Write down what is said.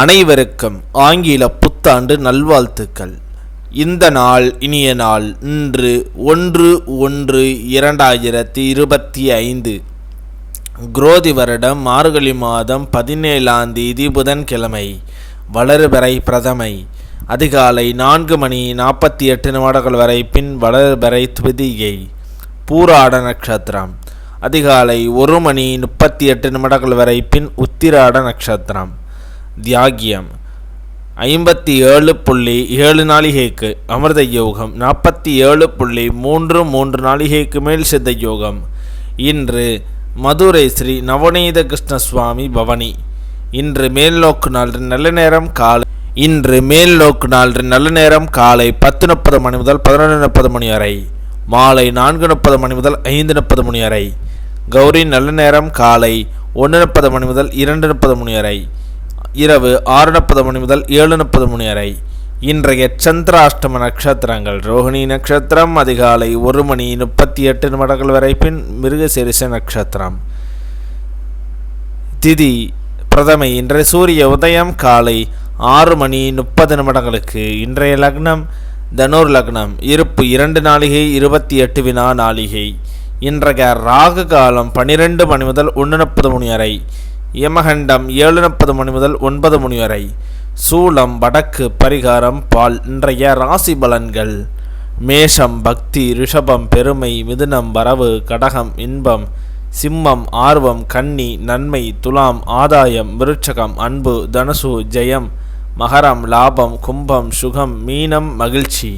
அனைவருக்கும் ஆங்கில புத்தாண்டு நல்வாழ்த்துக்கள். இந்த நாள் இனிய நாள் இன்று ஒன்று ஒன்று இரண்டாயிரத்தி இருபத்தி ஐந்து குரோதி வருடம் மார்கழி மாதம் பதினேழாம் தேதி புதன்கிழமை. வளர்பறை பிரதமை. அதிகாலை நான்கு மணி நாற்பத்தி எட்டு நிமிடங்கள் வரை பின் வளர்பறை துதிகை பூராட நட்சத்திரம். அதிகாலை ஒரு மணி முப்பத்தி எட்டு நிமிடங்கள் வரை பின் உத்திராட நட்சத்திரம். தியாகியம். ஐம்பத்தி ஏழு புள்ளி ஏழு நாளிகைக்கு அமிர்த யோகம் நாற்பத்தி ஏழு புள்ளி மூன்று மூன்று நாளிகைக்கு மேல் சித்த யோகம். இன்று மதுரை ஸ்ரீ நவநீத கிருஷ்ண சுவாமி பவனி. இன்று மேல் நோக்கு நாள் நல்ல நேரம் காலை இன்று மேல் நோக்கு நாள் நல்ல நேரம் காலை பத்து முப்பது மணி முதல் பதினொன்று முப்பது மணி வரை மாலை நான்கு முப்பது மணி முதல் ஐந்து முப்பது மணி வரை கௌரி நல்ல நேரம் காலை ஒன்று முப்பது மணி முதல் இரண்டு முப்பது மணி வரை இரவு ஆறு முப்பது மணி முதல் ஏழு முப்பது மணி வரை. இன்றைய சந்திராஷ்டம நட்சத்திரங்கள் ரோஹிணி நட்சத்திரம் அதிகாலை ஒரு மணி முப்பத்தி எட்டு நிமிடங்கள் வரை பின் மிருகசிரிச நட்சத்திரம். திதி பிரதமை இன்றைய சூரிய உதயம் காலை ஆறு மணி முப்பது நிமிடங்களுக்கு. இன்றைய லக்னம் தனுர் லக்னம் இருப்பு இரண்டு நாளிகை இருபத்தி எட்டு வினா நாளிகை. இன்றைய ராகு காலம் பன்னிரெண்டு மணி முதல் ஒன்று முப்பது மணி வரை. யமகண்டம் ஏழு முப்பது மணி முதல் ஒன்பது மணி வரை. சூளம் வடக்கு பரிகாரம் பால் இன்றைய ராசி பலன்கள். மேஷம் பக்தி ரிஷபம் பெருமை மிதுனம் வரவு கடகம் இன்பம் சிம்மம் ஆர்வம் கன்னி நன்மை துலாம் ஆதாயம் விருட்சகம் அன்பு தனுசு ஜெயம் மகரம் லாபம் கும்பம் சுகம் மீனம் மகிழ்ச்சி.